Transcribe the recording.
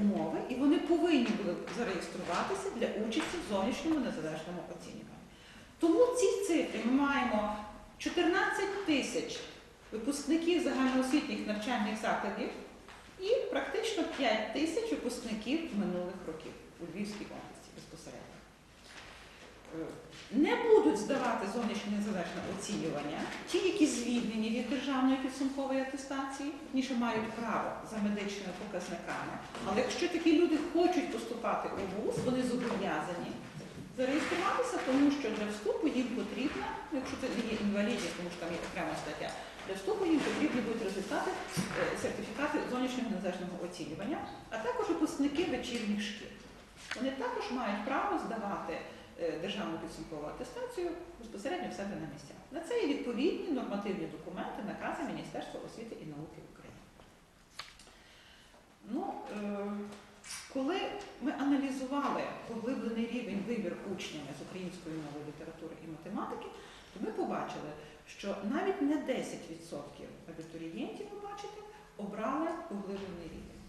умови, і вони повинні були зареєструватися для участі в зовнішньому незалежному оцінюванні. Тому в цій цифрі ми маємо 14 тисяч випускників загальноосвітніх навчальних закладів і практично 5 тисяч випускників минулих років у Львівській області безпосередньо. Е, Не будуть здавати зовнішнє незалежне оцінювання ті, які звільнені від державної підсумкової атестації, ніж мають право за медичними показниками. Але якщо такі люди хочуть поступати у ВУЗ, вони зобов'язані зареєструватися, тому що для вступу їм потрібно, ну, якщо це є інвалідність, тому що там є окрема стаття, для вступу їм потрібні будуть результати е, сертифікати зовнішнього незалежного оцінювання, а також випускники вечірніх шкіл. Вони також мають право здавати державну підсумкову атестацію безпосередньо в себе на місцях. На це є відповідні нормативні документи, накази Міністерства освіти і науки України. Ну, е, коли ми аналізували поглиблений рівень вибір учнями з української мови, літератури і математики, то ми побачили, що навіть не 10% абітурієнтів, ви бачите, обрали поглиблений рівень.